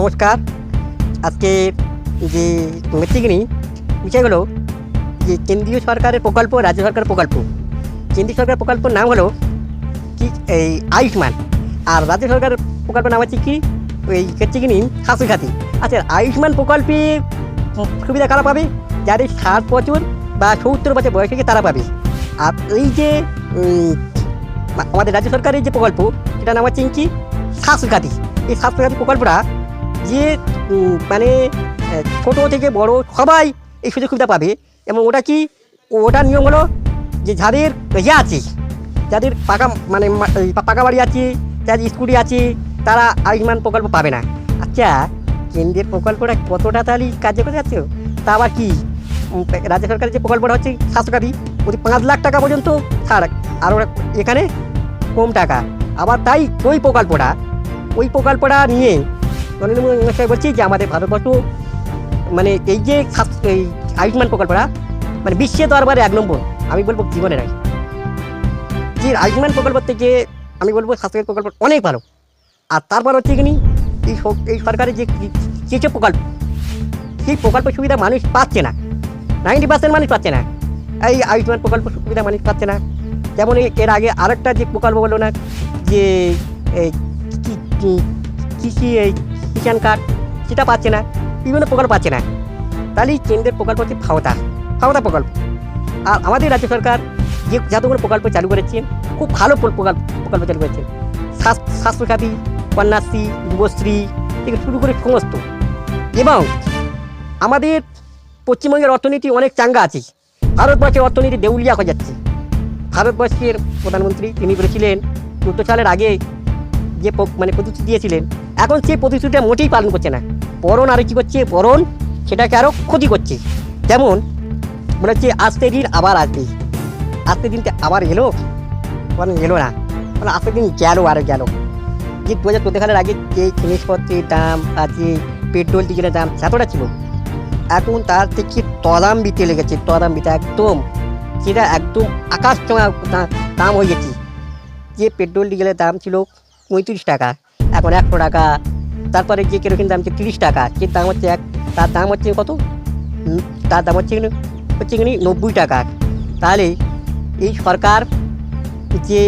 নমস্কার। আজকে যে মিটিংনি বিষয় হলো যে কেন্দ্রীয় সরকারের প্রকল্প, রাজ্য সরকারের প্রকল্প। কেন্দ্রীয় সরকারের প্রকল্পের নাম হলো কি, এই আয়ুষ্মান। আর রাজ্য সরকারের প্রকল্পের নাম হচ্ছে কি ওই হচ্ছে কি স্বাস্থ্যসাথী আচ্ছা আয়ুষ্মান প্রকল্পে সুবিধা কারা পাবে? যাদের ষাট বছর বা সত্তর বছর বয়স থেকে তারা পাবে। আর এই যে আমাদের রাজ্য সরকারের যে প্রকল্প, সেটার নাম হচ্ছে কি স্বাস্থ্যসাথী এই স্বাস্থ্যসাথী প্রকল্পটা যে মানে ছোট থেকে বড় সবাই এই সুযোগ সুবিধা পাবে এবং ওটা কি, ওটার নিয়ম হলো যে যাদের ইয়ে আছে, যাদের পাকা মানে পাকা বাড়ি আছে, যাদের স্কুটি আছে, তারা আয়ুষ্মান প্রকল্প পাবে না। আচ্ছা কেন্দ্রের প্রকল্পটা কতটা তাহলে কার্য করে যাচ্ছে তা আবার কি রাজ্য সরকারের যে প্রকল্পটা হচ্ছে স্বাস্থ্যসাথী ওই পাঁচ লাখ টাকা পর্যন্ত ছাড়, আর এখানে কম টাকা। আবার তাই ওই প্রকল্পটা ওই প্রকল্পটা নিয়ে মহাশয় বলছি যে আমাদের ভারতবর্ষ মানে এই যে এই আয়ুষ্মান প্রকল্পটা মানে বিশ্বে দরবারে এক নম্বর। আমি বলব জীবনের আগে যে আয়ুষ্মান প্রকল্প থেকে আমি বলব স্বাস্থ্য প্রকল্প অনেক ভালো। আর তারপর হচ্ছে কি এই এই সরকারের যে কিছু প্রকল্প, সেই প্রকল্প সুবিধা মানুষ পাচ্ছে না। নাইনটি পার্সেন্ট মানুষ পাচ্ছে না। এই আয়ুষ্মান প্রকল্প সুবিধা মানুষ পাচ্ছে না। যেমন এর আগে আরেকটা যে প্রকল্প বলল না, যে কৃষি এই কিষাণ কার্ড সেটা পাচ্ছে না, বিভিন্ন প্রকল্প পাচ্ছে না। তাহলে কেন্দ্রের প্রকল্প হচ্ছে ফাওতা ফাওতা প্রকল্প। আর আমাদের রাজ্য সরকার যে যতগুলো প্রকল্প চালু করেছে, খুব ভালো প্রকল্প প্রকল্প চালু করেছে। স্বাস্থ- স্বাস্থ্যসাথী, কন্যাশ্রী, যুবশ্রী থেকে শুরু করে সমস্ত। এবং আমাদের পশ্চিমবঙ্গের অর্থনীতি অনেক চাঙ্গা আছে। ভারতবর্ষের অর্থনীতি দেউলিয়া হয়ে যাচ্ছে। ভারতবর্ষের প্রধানমন্ত্রী তিনি বলেছিলেন, চোদ্দ সালের আগে যে মানে প্রতিশ্রুতি দিয়েছিলেন এখন সে প্রতিশ্রুতিটা মোটেই পালন করছে না। বরণ আরও কী করছে? বরণ সেটাকে আরও ক্ষতি করছে। যেমন মনে হচ্ছে আসতে দিন আবার আসবে। আসতে দিনটা আবার এলো? বরং এলো না। মানে আসতে দিন গেল আরও গেল। যে দু হাজার চোদ্দ সালের আগে যে জিনিসপত্রের দাম আর যে পেট্রোল, ডিজেলের দাম এতটা ছিল, এখন তার থেকে তদাম বিতে লেগেছে। তদাম বিতে একদম, সেটা একদম আকাশ দাম হয়ে গেছে। যে পেট্রোল, ডিজেলের দাম ছিল পঁয়ত্রিশ টাকা। এখন একশো টাকা। তারপরে যে কেরোসিন দাম হচ্ছে তিরিশ টাকা, যে দাম হচ্ছে এক তার দাম হচ্ছে কত? তার দাম হচ্ছে হচ্ছে কিনি নব্বই টাকা। তাহলে এই সরকার যে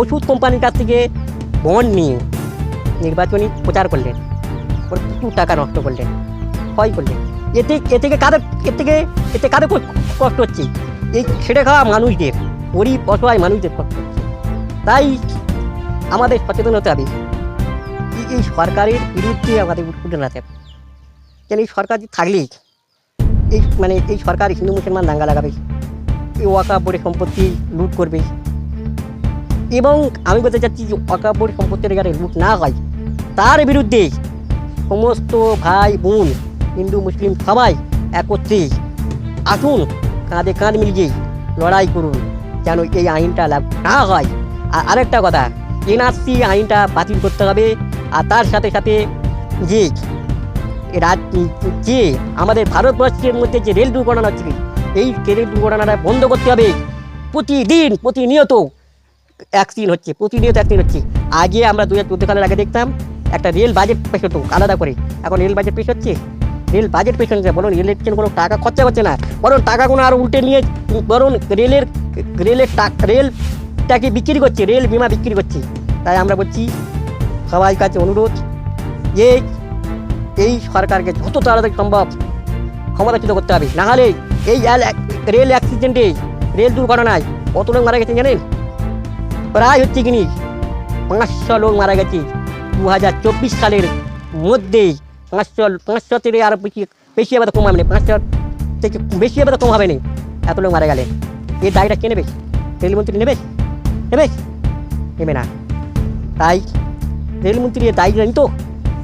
ওষুধ কোম্পানির কাছ থেকে বন্ড নিয়ে নির্বাচনী প্রচার করলেন প্রচুর টাকা নষ্ট করলেন, ক্ষয় করলেন। এতে এ থেকে কাদের এর থেকে এতে কাদের কষ্ট হচ্ছে? এই ছেড়ে খাওয়া মানুষদের, গরিব অসহায় মানুষদের কষ্ট হচ্ছে। তাই আমাদের সচেতন হতে হবে। এই- সরকারের বিরুদ্ধে আমাদের উঠে না হবে কেন এই সরকার থাকলেই, এই মানে এই সরকার হিন্দু মুসলমান দাঙ্গা লাগাবে, এই বোর্ডে সম্পত্তি লুট করবে। এবং আমি বলতে চাচ্ছি যে বোর্ড সম্পত্তির যাতে লুট না হয়, তার বিরুদ্ধে সমস্ত ভাই বোন, হিন্দু, মুসলিম সবাই একত্রে আসুন, কাঁধে কাঁধ মিলিয়ে লড়াই করুন, যেন এই আইনটা লাভ না হয়। আর আরেকটা কথা এনআরসি আইনটা বাতিল করতে হবে। আর তার সাথে সাথে যে যে আমাদের ভারতবর্ষের মধ্যে যে রেল দুর্ঘটনা হচ্ছে, এই রেল দুর্ঘটনাটা বন্ধ করতে হবে। প্রতিদিন প্রতিনিয়ত অ্যাক্সিডেন্ট হচ্ছে, প্রতিনিয়ত অ্যাক্সিডেন্ট হচ্ছে। আগে আমরা দু হাজার চোদ্দ সালের আগে দেখতাম, একটা রেল বাজেট পেশ হতো আলাদা করে। এখন রেল বাজেট পেশ হচ্ছে। রেল বাজেট পেশ হচ্ছে, বরং রেলের জন্য কোনো টাকা খরচা করছে না। বরং টাকাগুলো আরও উল্টে নিয়ে বরং রেলের রেলের টাক রেলটাকে বিক্রি করছে, রেল বিমা বিক্রি করছে। তাই আমরা বলছি, সবাই কাছে অনুরোধ যে এই সরকারকে যত তাড়াতাড়ি সম্ভব ক্ষমতাচ্যুত করতে হবে। নাহলে এই রেল অ্যাক্সিডেন্টে রেল দুর্ঘটনায় কত লোক মারা গেছে জানেন? প্রায় হচ্ছে কিনি পাঁচশো লোক মারা গেছে। দু হাজার চব্বিশ সালের মধ্যেই পাঁচশো পাঁচশো থেকে আরও বেশি বেশি তো কম হবে না, পাঁচশো থেকে বেশি তো কম হবে না। এত লোক মারা গেলে এই দায়টা কে নেবে? রেলমন্ত্রী নেবে? নেবে নেবে না তাই রেলমন্ত্রী এর দায়ী নিত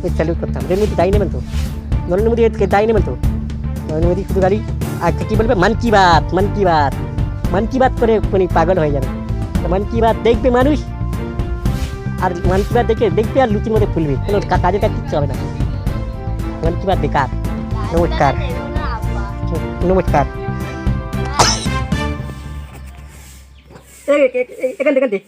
স্যালুট করতাম রেলমন্ত্রী দায়ী নেবেন তো নরেন্দ্র মোদী এর দায়ী নেবেন তো নরেন্দ্র মোদী শুধু গাড়ি আর কী বলবে মন কি বাত মন কি বাত মন কি বাত করে উনি পাগল হয়ে যাবে তো মন কি বাত দেখবে মানুষ আর মন কি বাত দেখে দেখবে আর লুচির মধ্যে ফুলবে কোনো কা- কাজে কাজ কিচ্ছু হবে না মন কি বাত বেকার নমস্কার নমস্কার এখান থেকে।